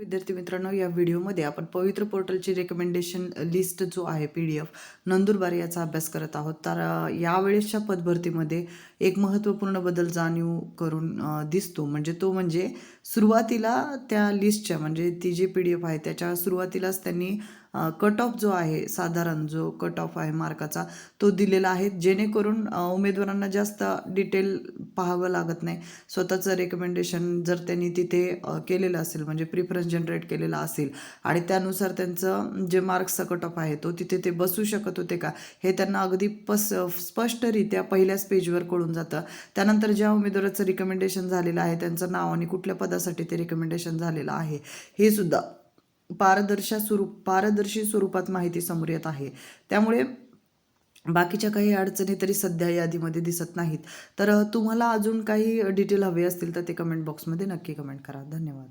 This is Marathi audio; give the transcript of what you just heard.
विद्यार्थी मित्रांनो या व्हिडिओमध्ये आपण पवित्र पोर्टलची रेकमेंडेशन लिस्ट जो आहे पी डी एफ नंदुरबार याचा अभ्यास करत आहोत. तर यावेळेसच्या पदभरतीमध्ये एक महत्त्वपूर्ण बदल जाणीव करून दिसतो. म्हणजे तो म्हणजे सुरुवातीला त्या लिस्टच्या म्हणजे ती जी पी डी एफ आहे त्याच्या सुरुवातीलाच त्यांनी कट ऑफ जो आहे साधारण जो कट ऑफ आहे मार्काचा तो दिलेला आहे. जेणेकरून उमेदवारांना जास्त डिटेल पाहावं लागत नाही. स्वतःचं रेकमेंडेशन जर त्यांनी तिथे केलेलं असेल म्हणजे प्रिफरन्स जनरेट केलेला असेल. आणि त्यानुसार त्यांचं जे मार्क्सचा कट ऑफ आहे तो तिथे ते बसू शकत होते का हे त्यांना अगदी पस स्पष्टरित्या पहिल्याच पेजवर कळून जातं. त्यानंतर ज्या उमेदवाराचं रिकमेंडेशन झालेलं आहे त्यांचं नाव आणि कुठल्या पदासाठी ते रिकमेंडेशन झालेलं आहे हे सुद्धा पारदर्शा स्वरूप पारदर्शी स्वरूपात माहिती समोर येत आहे. त्यामुळे बाकीच्या काही अडचणी तरी सध्या यादीमध्ये दिसत नाहीत. तर तुम्हाला अजून काही डिटेल हवे असतील तर ते कमेंट बॉक्समध्ये नक्की कमेंट करा. धन्यवाद.